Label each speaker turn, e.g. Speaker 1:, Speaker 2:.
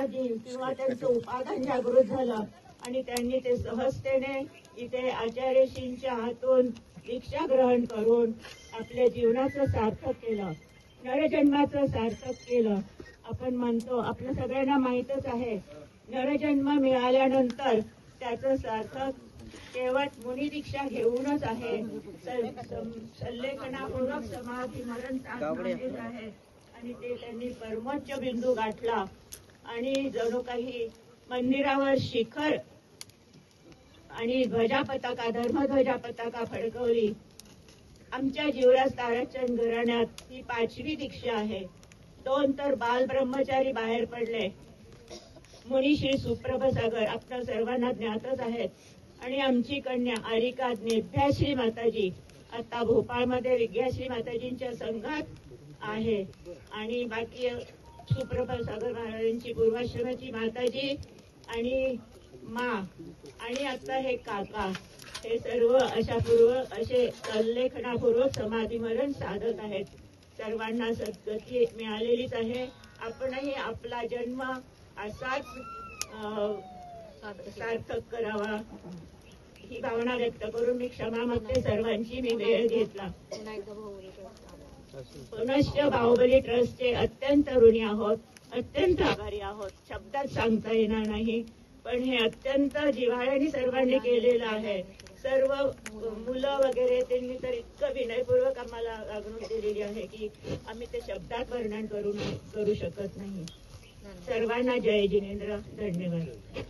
Speaker 1: दुनियादी किंवा त्यांचं उपादान जागृत झालं. आणि त्यांनी ते सहजतेने इथे आचार्यशींच्या हातून दीक्षा ग्रहण करून आपल्या जीवनाचं सार्थक केलं. नरजन्माचं सार्थक केलं. आपण म्हणतो आपल्या सगळ्यांना माहीतच आहे. नरजन्म मिळाल्यानंतर त्याचं सार्थक केवळ मुनी दीक्षा घेऊनच आहे. संलेखनापूर्वक समाधी मरण आहे. आणि ते त्यांनी परमोच्च बिंदू गाठला. आणि जणू काही मंदिरावर शिखर आणि ध्वजा पताका धर्मध्वजा पताका फडकवली. आमच्या जीवराज ताराचंद घराण्यात ही पाचवी दीक्षा आहे. दोन तर बाल ब्रह्मचारी बाहेर पडले. मुनी श्री सुप्रभ सागर आपल्या सर्वांना ज्ञातच आहेत. आणि आमची कन्या आरिका नेभ्याश्री माताजी आता भोपाळमध्ये विद्याश्री माताजींच्या संघात आहे. आणि बाकी सुप्रभ सागर महाराजांची पूर्वाश्रमाची माताजी आणि मा आणि आता हे काका हे सर्व अशा पूर्व असे लेखनापूर्वक समाधीमरण साधत आहेत. सर्वांना सद्गती मिळालेलीच आहे. आपणही आपला जन्म असाच सार्थक करावा ही भावना व्यक्त करून मी क्षमा मागते. सर्वांची मी वेळ घेतला. बाहुबली ट्रस्टचे अत्यंत ऋणी आहोत अत्यंत आभारी आहोत. शब्दात सांगता येणार नाही पण हे अत्यंत जिव्हाळ्याने सर्वांनी केलेलं आहे. सर्व मुलं वगैरे त्यांनी तर इतकं विनयपूर्वक आम्हाला वागणूक दिलेली आहे की आम्ही ते शब्दात वर्णन करू करू शकत नाही. सर्वांना जय जिनेंद्र. धन्यवाद.